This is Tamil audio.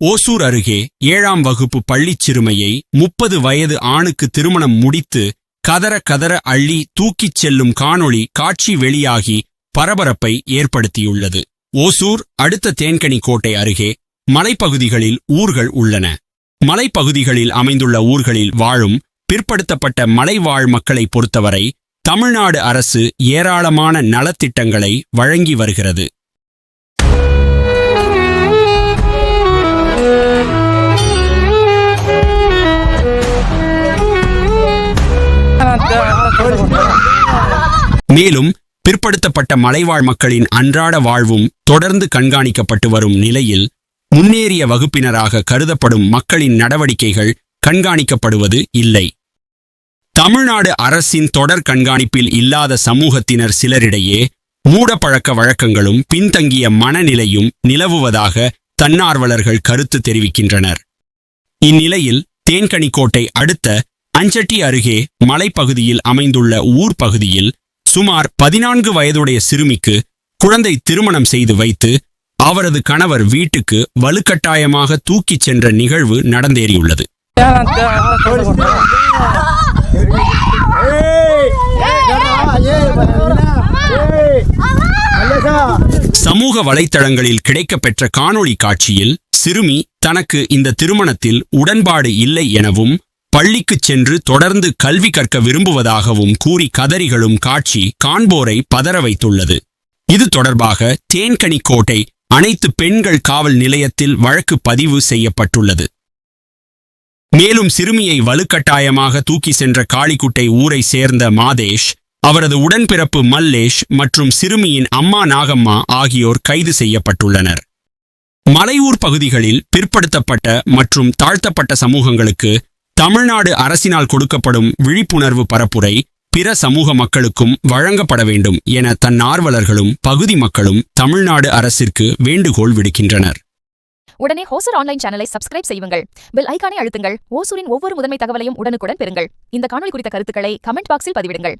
ஓசூர் அருகே ஏழாம் வகுப்பு பள்ளிச் சிறுமையை முப்பது வயது ஆணுக்கு திருமணம் முடித்து கதற கதற அள்ளி தூக்கிச் செல்லும் காணொளி காட்சி வெளியாகி பரபரப்பை ஏற்படுத்தியுள்ளது. ஓசூர் அடுத்த தேன்கனி கோட்டை அருகே மலைப்பகுதிகளில் ஊர்கள் உள்ளன. மலைப்பகுதிகளில் அமைந்துள்ள ஊர்களில் வாழும் பிற்படுத்தப்பட்ட மலைவாழ் மக்களை பொறுத்தவரை தமிழ்நாடு அரசு ஏராளமான நலத்திட்டங்களை வழங்கி வருகிறது. மேலும் பிற்படுத்தப்பட்ட மலைவாழ் மக்களின் அன்றாட வாழ்வும் தொடர்ந்து கண்காணிக்கப்பட்டு வரும் நிலையில் முன்னேறிய வகுப்பினராக கருதப்படும் மக்களின் நடவடிக்கைகள் கண்காணிக்கப்படுவது இல்லை. தமிழ்நாடு அரசின் தொடர் கண்காணிப்பில் இல்லாத சமூகத்தினர் சிலரிடையே மூடப்பழக்க வழக்கங்களும் பின்தங்கிய மனநிலையும் நிலவுவதாக தன்னார்வலர்கள் கருத்து தெரிவிக்கின்றனர். இந்நிலையில் தேன்கனிக்கோட்டை அடுத்த அஞ்சட்டி அருகே மலைப்பகுதியில் அமைந்துள்ள ஊர் பகுதியில் சுமார் பதினான்கு வயதுடைய சிறுமிக்கு குழந்தை திருமணம் செய்து வைத்து அவரது கணவர் வீட்டுக்கு வலுக்கட்டாயமாக தூக்கிச் சென்ற நிகழ்வு நடந்தேறியுள்ளது. சமூக வலைத்தளங்களில் கிடைக்கப்பெற்ற காணொளி காட்சியில் சிறுமி தனக்கு இந்த திருமணத்தில் உடன்பாடு இல்லை எனவும் பள்ளிக்குச் சென்று தொடர்ந்து கல்வி கற்க விரும்புவதாகவும் கூறி கதறிகளும் காட்சி காண்போரை பதற வைத்துள்ளது. இது தொடர்பாக தேன்கனிக்கோட்டை அனைத்து பெண்கள் காவல் நிலையத்தில் வழக்கு பதிவு செய்யப்பட்டுள்ளது. மேலும் சிறுமியை வலுக்கட்டாயமாக தூக்கி சென்ற காளிக்குட்டை ஊரை சேர்ந்த மாதேஷ் அவரது உடன்பிறப்பு மல்லேஷ் மற்றும் சிறுமியின் அம்மா நாகம்மா ஆகியோர் கைது செய்யப்பட்டுள்ளனர். மலையூர் பகுதிகளில் பிற்படுத்தப்பட்ட மற்றும் தாழ்த்தப்பட்ட சமூகங்களுக்கு தமிழ்நாடு அரசினால் கொடுக்கப்படும் விழிப்புணர்வு பரப்புரை பிற சமூக மக்களுக்கும் வழங்கப்பட வேண்டும் என தன்னார்வலர்களும் பகுதி மக்களும் தமிழ்நாடு அரசிற்கு வேண்டுகோள் விடுக்கின்றனர். உடனே ஹோசர் ஆன்லைன் சேனலை சப்ஸ்கிரைப் செய்யுங்கள். பெல் ஐக்கானை அழுத்துங்கள். ஓசூரின் ஒவ்வொரு முதன்மை தகவலையும் உடனுக்குடன் பெறுங்கள். இந்த காணொலி குறித்த கருத்துக்களை கமெண்ட் பாக்ஸில் பதிவிடுங்கள்.